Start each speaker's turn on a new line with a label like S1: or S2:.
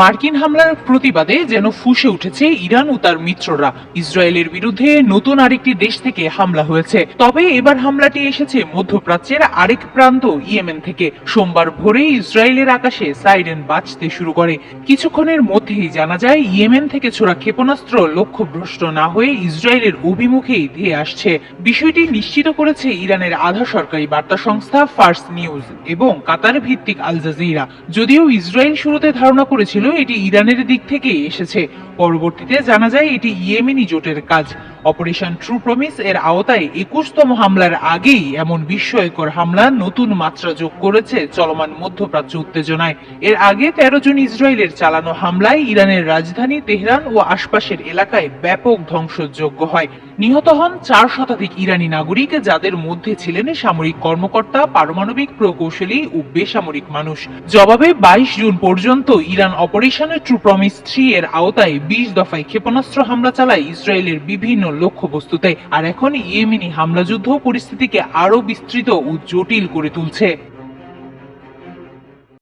S1: মার্কিন হামলার প্রতিবাদে যেন ফুঁসে উঠেছে ইরান ও তার মিত্ররা। ইসরায়েলের বিরুদ্ধে নতুন আরেকটি দেশ থেকে হামলা হয়েছে। তবে এবার হামলাটি এসেছে মধ্যপ্রাচ্যের আরেক প্রান্ত, ইয়েমেন থেকে। সোমবার ভোরে ইসরায়েলের আকাশে সাইরেন বাজতে শুরু করে। কিছুক্ষণের মধ্যেই জানা যায়, ইয়েমেন থেকে ছোড়া ক্ষেপণাস্ত্র লক্ষ্যভ্রষ্ট না হয়ে ইসরায়েলের অভিমুখেই ধেয়ে আসছে। বিষয়টি নিশ্চিত করেছে ইরানের আধা সরকারি বার্তা সংস্থা ফার্স নিউজ এবং কাতার ভিত্তিক আল জাজিরা। যদিও ইসরায়েল শুরুতে ধারণা করেছিল এটি ইরানের দিক থেকে এসেছে। পরবর্তীতে জানা যায়, এটি ইয়েমেনি জোটের কাজ। অপারেশন ট্রু প্রমিস এর আওতায় একুশতম হামলার আগেই এমন বিস্ময়কর হামলা নতুন মাত্রা যোগ করেছে চলমান মধ্যপ্রাচ্য উত্তেজনায়। এর আগে তেরো জন ইসরায়েলের চালানো হামলায় ইরানের রাজধানী তেহরান ও আশপাশের এলাকায় ব্যাপক ধ্বংসযোগ্য হয়। নিহত হন চার শতাধিক ইরানি নাগরিক যাদের মধ্যে ছিলেন সামরিক কর্মকর্তা, পারমাণবিক প্রকৌশলী ও বেসামরিক মানুষ। জবাবে বাইশ জুন পর্যন্ত Iran operation true promise three এর আওতায় বিশ দফায় ক্ষেপণাস্ত্র হামলা চালায় ইসরায়েলের বিভিন্ন লক্ষ্যবস্তুতে। আর এখন ইয়েমিনি হামলা যুদ্ধ পরিস্থিতিকে আরও বিস্তৃত ও জটিল করে তুলছে।